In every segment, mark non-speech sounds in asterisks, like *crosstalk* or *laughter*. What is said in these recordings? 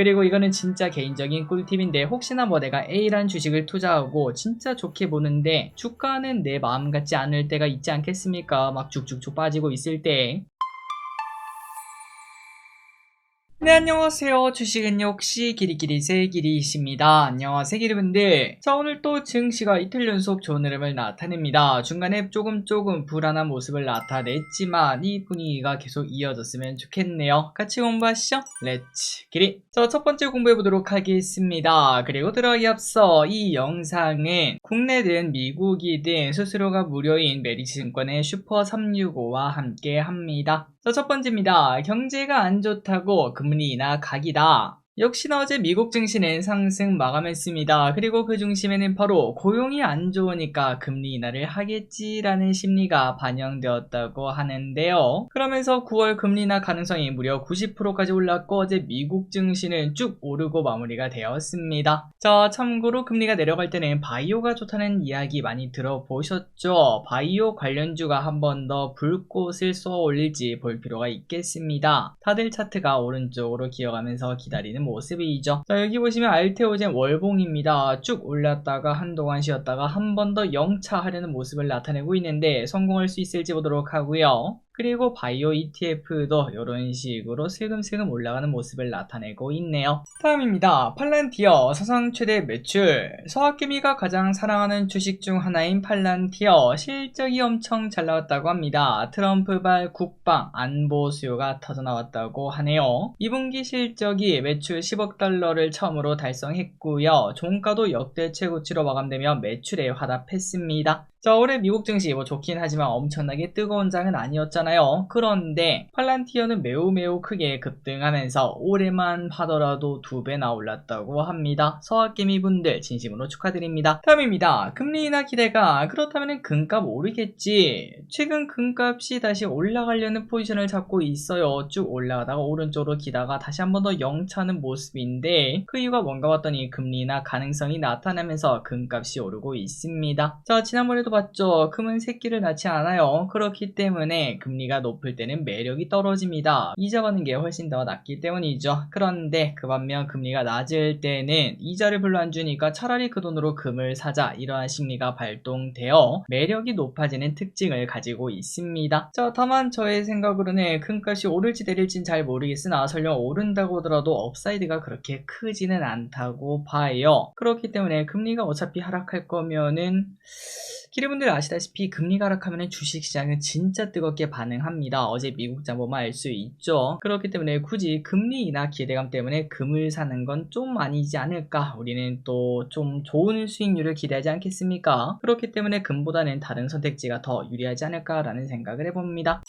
그리고 이거는 진짜 개인적인 꿀팁인데 혹시나 뭐 내가 A란 주식을 투자하고 진짜 좋게 보는데 주가는 내 마음 같지 않을 때가 있지 않겠습니까? 막 쭉쭉쭉 빠지고 있을 때 네, 안녕하세요. 주식은 역시 기리기리 새기리십니다. 안녕하세요, 기리분들. 자, 오늘 또 증시가 이틀 연속 좋은 흐름을 나타냅니다. 중간에 조금 조금 불안한 모습을 나타냈지만 이 분위기가 계속 이어졌으면 좋겠네요. 같이 공부하시죠. 렛츠 기리. 자, 첫 번째 공부해보도록 하겠습니다. 그리고 들어가기 앞서 이 영상은 국내든 미국이든 수수료가 무료인 메리츠증권의 슈퍼 365와 함께 합니다. 자, 첫 번째입니다. 경제가 안 좋다고 금리나 각이다. 역시나 어제 미국 증시는 상승 마감했습니다. 그리고 그 중심에는 바로 고용이 안 좋으니까 금리 인하를 하겠지라는 심리가 반영되었다고 하는데요. 그러면서 9월 금리 인하 가능성이 무려 90%까지 올랐고 어제 미국 증시는 쭉 오르고 마무리가 되었습니다. 자, 참고로 금리가 내려갈 때는 바이오가 좋다는 이야기 많이 들어보셨죠? 바이오 관련주가 한 번 더 불꽃을 쏘아 올릴지 볼 필요가 있겠습니다. 다들 차트가 오른쪽으로 기어가면서 기다리는 모습이죠. 자, 여기 보시면 알테오젠 월봉입니다. 쭉 올랐다가 한동안 쉬었다가 한 번 더 영차하려는 모습을 나타내고 있는데 성공할 수 있을지 보도록 하고요. 그리고 바이오 ETF도 이런 식으로 슬금슬금 올라가는 모습을 나타내고 있네요. 다음입니다. 팔란티어 사상 최대 매출 서학개미가 가장 사랑하는 주식 중 하나인 팔란티어 실적이 엄청 잘 나왔다고 합니다. 트럼프발 국방 안보 수요가 터져나왔다고 하네요. 2분기 실적이 매출 10억 달러를 처음으로 달성했고요. 종가도 역대 최고치로 마감되며 매출에 화답했습니다. 자, 올해 미국 증시 뭐 좋긴 하지만 엄청나게 뜨거운 장은 아니었잖아요. 그런데 팔란티어는 매우 매우 크게 급등하면서 올해만 하더라도 두 배나 올랐다고 합니다. 서학개미 분들 진심으로 축하드립니다. 다음입니다. 금리 인하 기대가 그렇다면 금값 오르겠지. 최근 금값이 다시 올라가려는 포지션을 잡고 있어요. 쭉 올라가다가 오른쪽으로 기다가 다시 한 번 더 영차는 모습인데 그 이유가 뭔가 봤더니 금리 인하 가능성이 나타나면서 금값이 오르고 있습니다. 자, 지난번에도 봤죠. 금은 새끼를 낳지 않아요. 그렇기 때문에 금리가 높을 때는 매력이 떨어집니다. 이자 받는 게 훨씬 더 낫기 때문이죠. 그런데 그 반면 금리가 낮을 때는 이자를 별로 안 주니까 차라리 그 돈으로 금을 사자 이러한 심리가 발동되어 매력이 높아지는 특징을 가지고 있습니다. 자, 다만 저의 생각으로는 금값이 오를지 내릴진 잘 모르겠으나 설령 오른다고 하더라도 업사이드가 그렇게 크지는 않다고 봐요. 그렇기 때문에 금리가 어차피 하락할 거면은 기리분들 아시다시피 금리가 하락하면 주식시장은 진짜 뜨겁게 반응합니다. 어제 미국 장 보면 알수 있죠. 그렇기 때문에 굳이 금리 인하 기대감 때문에 금을 사는 건 좀 아니지 않을까. 우리는 또 좀 좋은 수익률을 기대하지 않겠습니까? 그렇기 때문에 금보다는 다른 선택지가 더 유리하지 않을까라는 생각을 해봅니다.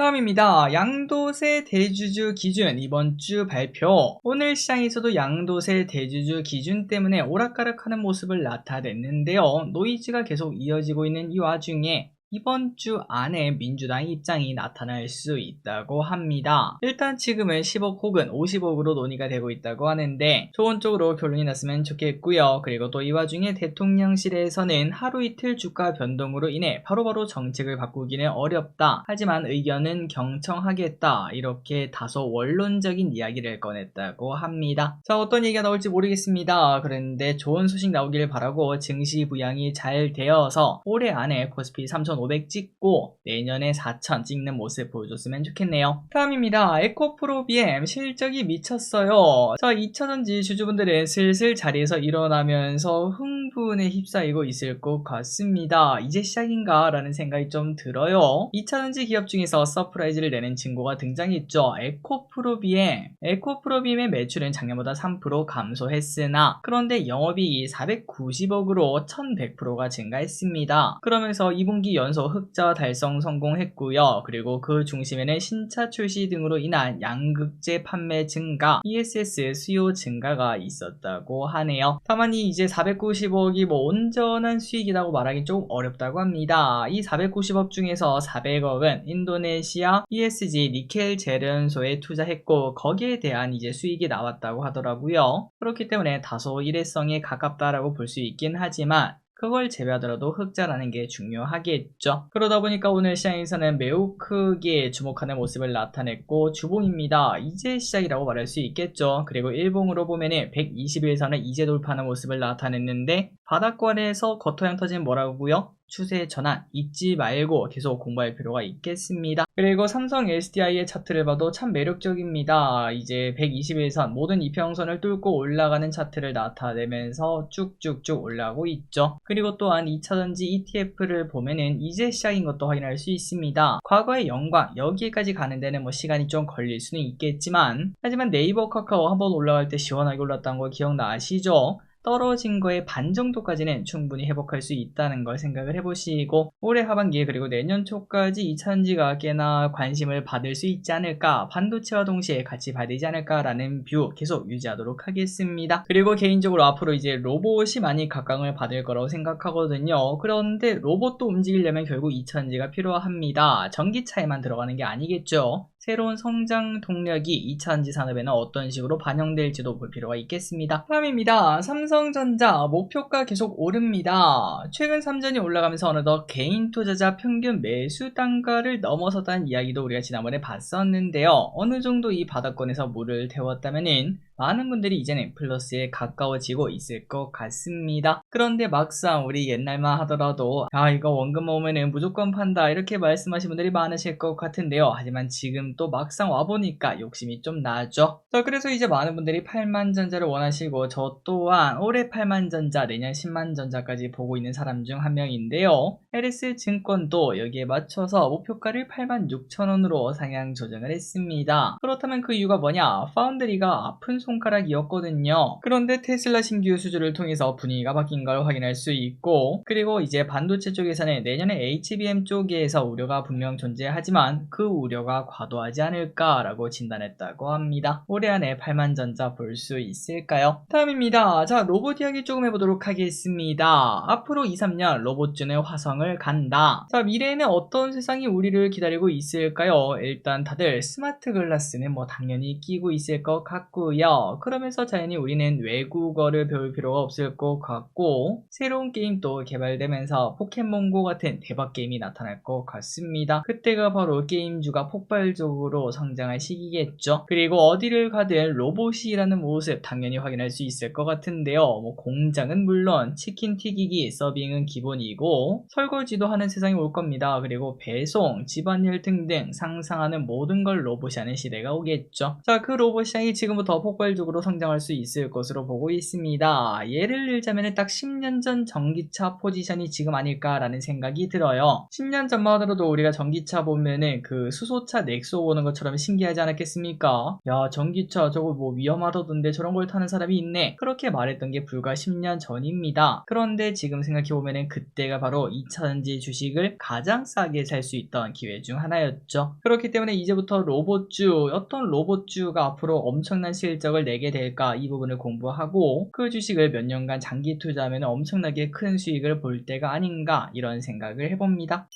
다음입니다. 양도세 대주주 기준 이번 주 발표. 오늘 시장에서도 양도세 대주주 기준 때문에 오락가락하는 모습을 나타냈는데요. 노이즈가 계속 이어지고 있는 이 와중에 이번 주 안에 민주당 입장이 나타날 수 있다고 합니다. 일단 지금은 10억 혹은 50억으로 논의가 되고 있다고 하는데 좋은 쪽으로 결론이 났으면 좋겠고요. 그리고 또 이 와중에 대통령실에서는 하루 이틀 주가 변동으로 인해 바로바로 정책을 바꾸기는 어렵다. 하지만 의견은 경청하겠다. 이렇게 다소 원론적인 이야기를 꺼냈다고 합니다. 자 어떤 얘기가 나올지 모르겠습니다. 그런데 좋은 소식 나오길 바라고 증시 부양이 잘 되어서 올해 안에 코스피 3 5 500 찍고 내년에 4000 찍는 모습 보여줬으면 좋겠네요. 다음입니다. 에코프로 BM 실적이 미쳤어요. 자, 2차전지 주주분들은 슬슬 자리에서 일어나면서 흥분에 휩싸이고 있을 것 같습니다. 이제 시작인가? 라는 생각이 좀 들어요. 2차전지 기업 중에서 서프라이즈를 내는 증거가 등장했죠. 에코프로 BM. 에코프로 BM의 매출은 작년보다 3% 감소했으나 그런데 영업이익이 490억으로 1100%가 증가했습니다. 그러면서 2분기 연 연속 흑자 달성 성공했고요. 그리고 그 중심에는 신차 출시 등으로 인한 양극재 판매 증가, ESS 수요 증가가 있었다고 하네요. 다만 이 이제 490억이 뭐 온전한 수익이라고 말하기 좀 어렵다고 합니다. 이 490억 중에서 400억은 인도네시아 ESG 니켈 재련소에 투자했고 거기에 대한 이제 수익이 나왔다고 하더라고요. 그렇기 때문에 다소 일회성에 가깝다라고 볼 수 있긴 하지만 그걸 제외하더라도 흑자라는 게 중요하겠죠. 그러다 보니까 오늘 시장에서는 매우 크게 주목하는 모습을 나타냈고 주봉입니다. 이제 시작이라고 말할 수 있겠죠. 그리고 일봉으로 보면은 120일선을 이제 돌파하는 모습을 나타냈는데 바닥권에서 겉토양 터진 뭐라고요? 추세 전환 잊지 말고 계속 공부할 필요가 있겠습니다. 그리고 삼성 SDI의 차트를 봐도 참 매력적입니다. 이제 121선 모든 이평선을 뚫고 올라가는 차트를 나타내면서 쭉쭉쭉 올라가고 있죠. 그리고 또한 2차전지 ETF를 보면은 이제 시작인 것도 확인할 수 있습니다. 과거의 영광 여기까지 가는 데는 뭐 시간이 좀 걸릴 수는 있겠지만 하지만 네이버 카카오 한번 올라갈 때 시원하게 올랐다는 거 기억나시죠? 떨어진 거의 반 정도까지는 충분히 회복할 수 있다는 걸 생각을 해보시고 올해 하반기에 그리고 내년 초까지 2차전지가 꽤나 관심을 받을 수 있지 않을까 반도체와 동시에 같이 받지 않을까라는 뷰 계속 유지하도록 하겠습니다. 그리고 개인적으로 앞으로 이제 로봇이 많이 각광을 받을 거라고 생각하거든요. 그런데 로봇도 움직이려면 결국 2차전지가 필요합니다. 전기차에만 들어가는 게 아니겠죠. 새로운 성장 동력이 2차전지 산업에는 어떤 식으로 반영될지도 볼 필요가 있겠습니다. 다음입니다. 삼성전자 목표가 계속 오릅니다. 최근 3전이 올라가면서 어느덧 개인 투자자 평균 매수 단가를 넘어섰다는 이야기도 우리가 지난번에 봤었는데요. 어느 정도 이 바닥권에서 물을 태웠다면은 많은 분들이 이제는 플러스에 가까워지고 있을 것 같습니다. 그런데 막상 우리 옛날만 하더라도 아 이거 원금 모으면은 무조건 판다 이렇게 말씀하신 분들이 많으실 것 같은데요. 하지만 지금 또 막상 와보니까 욕심이 좀 나죠. 자 그래서 이제 많은 분들이 8만전자를 원하시고 저 또한 올해 8만전자 내년 10만전자까지 보고 있는 사람 중 한 명인데요. LS 증권도 여기에 맞춰서 목표가를 8만 6천원으로 상향 조정을 했습니다. 그렇다면 그 이유가 뭐냐? 파운드리가 아픈 손가락이었거든요. 그런데 테슬라 신규 수주를 통해서 분위기가 바뀐 걸 확인할 수 있고 그리고 이제 반도체 쪽에서는 내년에 HBM 쪽에서 우려가 분명 존재하지만 그 우려가 과도하지 않을까라고 진단했다고 합니다. 올해 안에 8만 전자 볼 수 있을까요? 다음입니다. 자 로봇 이야기 조금 해보도록 하겠습니다. 앞으로 2, 3년 로봇준의 화성 을 간다. 자 미래에는 어떤 세상이 우리를 기다리고 있을까요? 일단 다들 스마트 글라스는 뭐 당연히 끼고 있을 것 같고요. 그러면서 자연히 우리는 외국어를 배울 필요가 없을 것 같고 새로운 게임도 개발되면서 포켓몬고 같은 대박 게임이 나타날 것 같습니다. 그때가 바로 게임주가 폭발적으로 성장할 시기겠죠. 그리고 어디를 가든 로봇이라는 모습 당연히 확인할 수 있을 것 같은데요. 뭐 공장은 물론 치킨 튀기기, 서빙은 기본이고 설거지도 하는 세상이 올 겁니다. 그리고 배송, 집안일 등등 상상하는 모든 걸 로봇이 하는 시대가 오겠죠. 자, 그 로봇 시장이 지금부터 폭발적으로 성장할 수 있을 것으로 보고 있습니다. 예를 들자면 딱 10년 전 전기차 포지션이 지금 아닐까라는 생각이 들어요. 10년 전만 하더라도 우리가 전기차 보면은 그 수소차 넥소 보는 것처럼 신기하지 않았겠습니까? 야, 전기차 저거 뭐 위험하다던데 저런 걸 타는 사람이 있네. 그렇게 말했던 게 불과 10년 전입니다. 그런데 지금 생각해보면은 그때가 바로 2차 전지 주식을 가장 싸게 살 수 있던 기회 중 하나였죠. 그렇기 때문에 이제부터 로봇주, 어떤 로봇주가 앞으로 엄청난 실적을 내게 될까 이 부분을 공부하고 그 주식을 몇 년간 장기 투자하면 엄청나게 큰 수익을 볼 때가 아닌가 이런 생각을 해봅니다.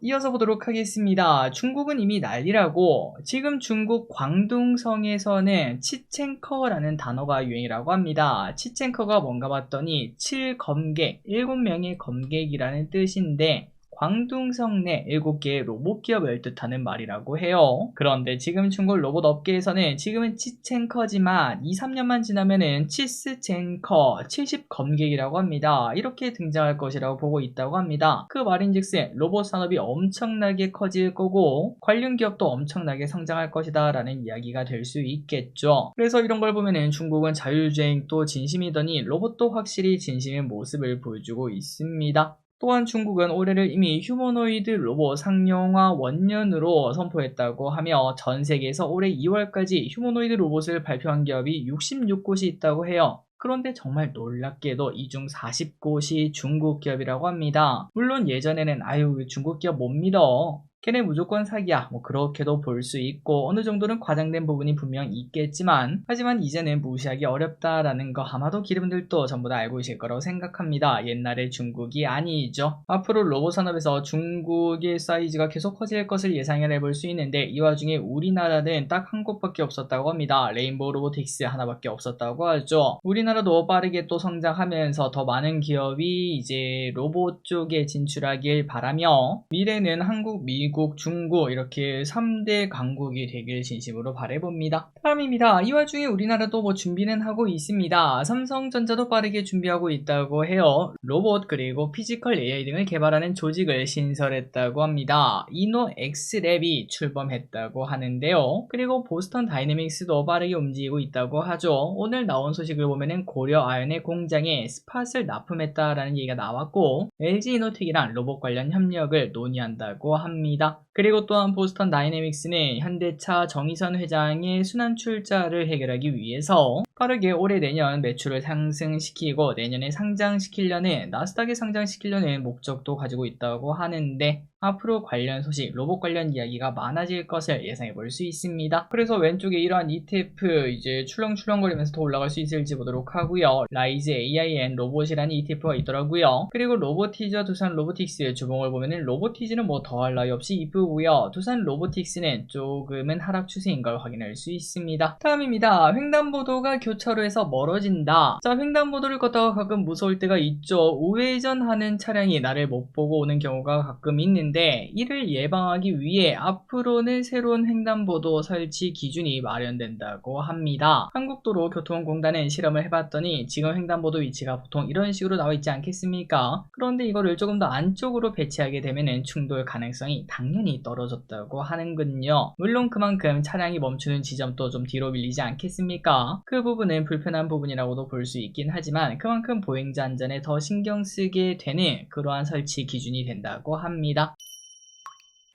이어서 보도록 하겠습니다. 중국은 이미 난리라고 지금 중국 광둥성에서는 치첸커라는 단어가 유행이라고 합니다. 치첸커가 뭔가 봤더니 7검객, 7명의 검객이라는 뜻인데 광둥성 내 7개의 로봇 기업을 뜻하는 말이라고 해요. 그런데 지금 중국 로봇 업계에서는 지금은 치첸커지만 2, 3년만 지나면은 치스첸커 70검객이라고 합니다. 이렇게 등장할 것이라고 보고 있다고 합니다. 그 말인즉슨 로봇 산업이 엄청나게 커질 거고 관련 기업도 엄청나게 성장할 것이다 라는 이야기가 될 수 있겠죠. 그래서 이런 걸 보면은 중국은 자율주행도 진심이더니 로봇도 확실히 진심의 모습을 보여주고 있습니다. 또한 중국은 올해를 이미 휴머노이드 로봇 상용화 원년으로 선포했다고 하며 전 세계에서 올해 2월까지 휴머노이드 로봇을 발표한 기업이 66곳이 있다고 해요. 그런데 정말 놀랍게도 이 중 40곳이 중국 기업이라고 합니다. 물론 예전에는 아유 중국 기업 못 믿어 걔네 무조건 사기야. 뭐 그렇게도 볼 수 있고 어느 정도는 과장된 부분이 분명 있겠지만 하지만 이제는 무시하기 어렵다라는 거 아마도 기름들도 전부 다 알고 계실 거라고 생각합니다. 옛날의 중국이 아니죠. 앞으로 로봇 산업에서 중국의 사이즈가 계속 커질 것을 예상을 해볼 수 있는데 이 와중에 우리나라는 딱 한 곳밖에 없었다고 합니다. 레인보우 로보틱스 하나밖에 없었다고 하죠. 우리나라도 빠르게 또 성장하면서 더 많은 기업이 이제 로봇 쪽에 진출하길 바라며 미래는 한국, 미 국, 중국 이렇게 3대 강국이 되길 진심으로 바래봅니다. 다음입니다. 이 와중에 우리나라도 뭐 준비는 하고 있습니다. 삼성전자도 빠르게 준비하고 있다고 해요. 로봇 그리고 피지컬 AI 등을 개발하는 조직을 신설했다고 합니다. 이노 엑스랩이 출범했다고 하는데요. 그리고 보스턴 다이내믹스도 빠르게 움직이고 있다고 하죠. 오늘 나온 소식을 보면은 고려 아연의 공장에 스팟을 납품했다라는 얘기가 나왔고 LG 이노텍이랑 로봇 관련 협력을 논의한다고 합니다. 그리고 또한 보스턴 다이내믹스는 현대차 정의선 회장의 순환 출자를 해결하기 위해서 빠르게 올해 내년 매출을 상승시키고 내년에 상장시키려는 나스닥에 상장시키려는 목적도 가지고 있다고 하는데 앞으로 관련 소식, 로봇 관련 이야기가 많아질 것을 예상해 볼 수 있습니다. 그래서 왼쪽에 이러한 ETF 이제 출렁출렁거리면서 더 올라갈 수 있을지 보도록 하고요. 라이즈 AIN 로봇이라는 ETF가 있더라고요. 그리고 로보티저 두산 로보틱스 주봉을 보면은 로보티즈는 뭐 더할 나위 없이 이쁘고요. 두산 로보틱스는 조금은 하락 추세인 걸 확인할 수 있습니다. 다음입니다. 횡단보도가 교차로에서 멀어진다. 자, 횡단보도를 걷다가 가끔 무서울 때가 있죠. 우회전하는 차량이 나를 못 보고 오는 경우가 가끔 있는 데 이를 예방하기 위해 앞으로는 새로운 횡단보도 설치 기준이 마련된다고 합니다. 한국도로교통공단은 실험을 해봤더니 지금 횡단보도 위치가 보통 이런 식으로 나와 있지 않겠습니까? 그런데 이거를 조금 더 안쪽으로 배치하게 되면 충돌 가능성이 당연히 떨어졌다고 하는군요. 물론 그만큼 차량이 멈추는 지점도 좀 뒤로 밀리지 않겠습니까? 그 부분은 불편한 부분이라고도 볼 수 있긴 하지만 그만큼 보행자 안전에 더 신경 쓰게 되는 그러한 설치 기준이 된다고 합니다.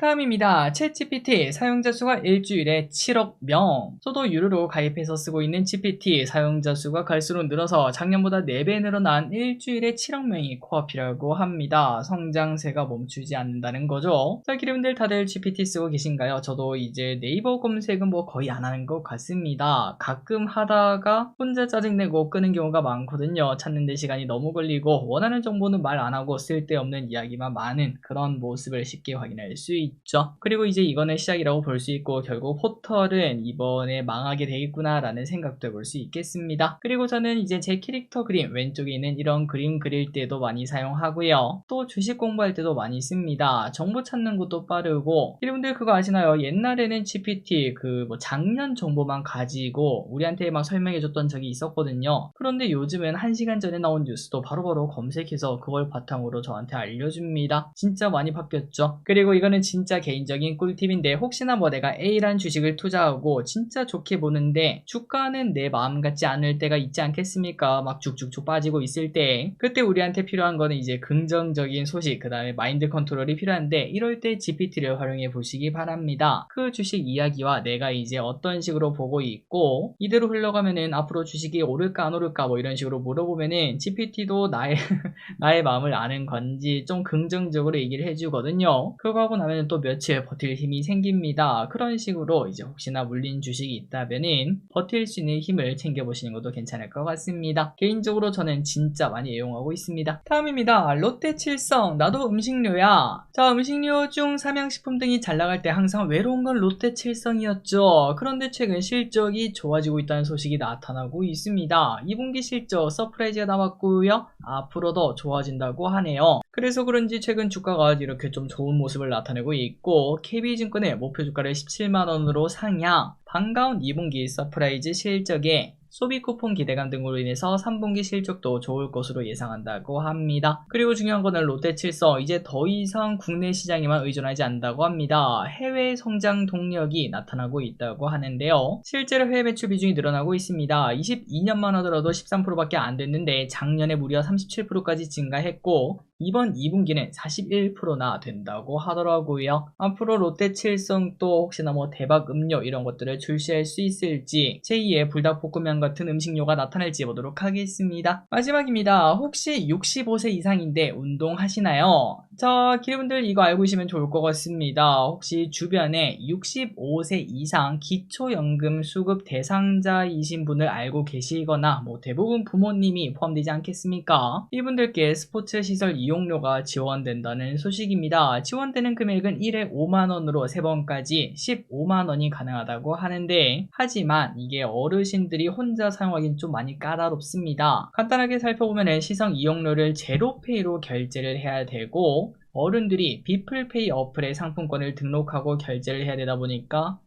다음입니다. 챗GPT 사용자 수가 일주일에 7억 명. 저도 유료로 가입해서 쓰고 있는 GPT 사용자 수가 갈수록 늘어서 작년보다 4배 늘어난 일주일에 7억 명이 코앞이라고 합니다. 성장세가 멈추지 않는다는 거죠. 자, 기름들 다들 GPT 쓰고 계신가요? 저도 이제 네이버 검색은 뭐 거의 안 하는 것 같습니다. 가끔 하다가 혼자 짜증내고 끄는 경우가 많거든요. 찾는데 시간이 너무 걸리고 원하는 정보는 말 안 하고 쓸데없는 이야기만 많은 그런 모습을 쉽게 확인할 수 있죠. 그리고 이제 이거는 시작이라고 볼 수 있고 결국 포털은 이번에 망하게 되겠구나라는 생각도 해볼 수 있겠습니다. 그리고 저는 이제 제 캐릭터 그림 왼쪽에 있는 이런 그림 그릴 때도 많이 사용하고요. 또 주식 공부할 때도 많이 씁니다. 정보 찾는 것도 빠르고 여러분들 그거 아시나요? 옛날에는 GPT 그 뭐 작년 정보만 가지고 우리한테 막 설명해줬던 적이 있었거든요. 그런데 요즘은 1시간 전에 나온 뉴스도 바로바로 검색해서 그걸 바탕으로 저한테 알려줍니다. 진짜 많이 바뀌었죠. 그리고 이거는 진짜 개인적인 꿀팁인데 혹시나 뭐 내가 A란 주식을 투자하고 진짜 좋게 보는데 주가는 내 마음 같지 않을 때가 있지 않겠습니까? 막 쭉쭉쭉 빠지고 있을 때 그때 우리한테 필요한 거는 이제 긍정적인 소식 그 다음에 마인드 컨트롤이 필요한데 이럴 때 GPT를 활용해 보시기 바랍니다. 그 주식 이야기와 내가 이제 어떤 식으로 보고 있고 이대로 흘러가면은 앞으로 주식이 오를까 안 오를까 뭐 이런 식으로 물어보면은 GPT도 나의 *laughs* 나의 마음을 아는 건지 좀 긍정적으로 얘기를 해주거든요. 그거 하고 나면 또 며칠 버틸 힘이 생깁니다. 그런 식으로 이제 혹시나 물린 주식이 있다면은 버틸 수 있는 힘을 챙겨보시는 것도 괜찮을 것 같습니다. 개인적으로 저는 진짜 많이 애용하고 있습니다. 다음입니다. 롯데 칠성 나도 음식료야. 자 음식료 중 삼양식품 등이 잘 나갈 때 항상 외로운 건 롯데 칠성이었죠. 그런데 최근 실적이 좋아지고 있다는 소식이 나타나고 있습니다. 2분기 실적 서프라이즈가 나왔고요. 앞으로도 좋아진다고 하네요. 그래서 그런지 최근 주가가 이렇게 좀 좋은 모습을 나타내고 있고 KB증권의 목표 주가를 17만원으로 상향 반가운 2분기 서프라이즈 실적에 소비 쿠폰 기대감 등으로 인해서 3분기 실적도 좋을 것으로 예상한다고 합니다. 그리고 중요한 거는 롯데칠성 이제 더 이상 국내 시장에만 의존하지 않는다고 합니다. 해외 성장 동력이 나타나고 있다고 하는데요. 실제로 해외 매출 비중이 늘어나고 있습니다. 22년만 하더라도 13%밖에 안 됐는데 작년에 무려 37%까지 증가했고 이번 2분기는 41%나 된다고 하더라고요. 앞으로 롯데 칠성 또 혹시나 뭐 대박 음료 이런 것들을 출시할 수 있을지 제2의 불닭볶음면 같은 음식료가 나타날지 보도록 하겠습니다. 마지막입니다. 혹시 65세 이상인데 운동하시나요? 자, 기분들 이거 알고 계시면 좋을 것 같습니다. 혹시 주변에 65세 이상 기초연금 수급 대상자이신 분을 알고 계시거나 뭐 대부분 부모님이 포함되지 않겠습니까? 이분들께 스포츠 시설 이용료가 지원된다는 소식입니다. 지원되는 금액은 1회 5만원으로 3번까지 15만원이 가능하다고 하는데 하지만 이게 어르신들이 혼자 사용하기는 좀 많이 까다롭습니다. 간단하게 살펴보면 시성 이용료를 제로페이로 결제를 해야 되고 어른들이 비플페이 어플에 상품권을 등록하고 결제를 해야 되다 보니까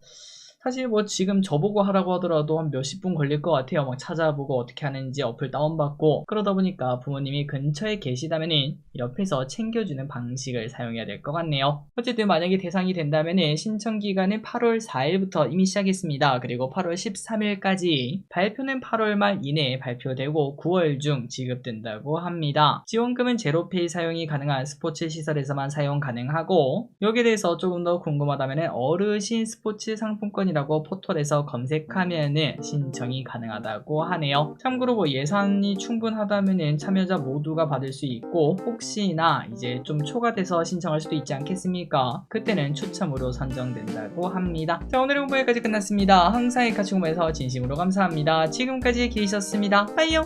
사실 뭐 지금 저보고 하라고 하더라도 한 몇십 분 걸릴 것 같아요. 막 찾아보고 어떻게 하는지 어플 다운받고 그러다 보니까 부모님이 근처에 계시다면은 옆에서 챙겨주는 방식을 사용해야 될 것 같네요. 어쨌든 만약에 대상이 된다면은 신청 기간은 8월 4일부터 이미 시작했습니다. 그리고 8월 13일까지 발표는 8월 말 이내에 발표되고 9월 중 지급된다고 합니다. 지원금은 제로페이 사용이 가능한 스포츠 시설에서만 사용 가능하고 여기에 대해서 조금 더 궁금하다면 어르신 스포츠 상품권이 라고 포털에서 검색하면은 신청이 가능하다고 하네요. 참고로 뭐 예산이 충분하다면은 참여자 모두가 받을 수 있고 혹시나 이제 좀 초과돼서 신청할 수도 있지 않겠습니까? 그때는 추첨으로 선정된다고 합니다. 자 공부 여기까지 끝났습니다. 항상의 가치 공부에서 진심으로 감사합니다. 지금까지 계셨습니다. 빠이요.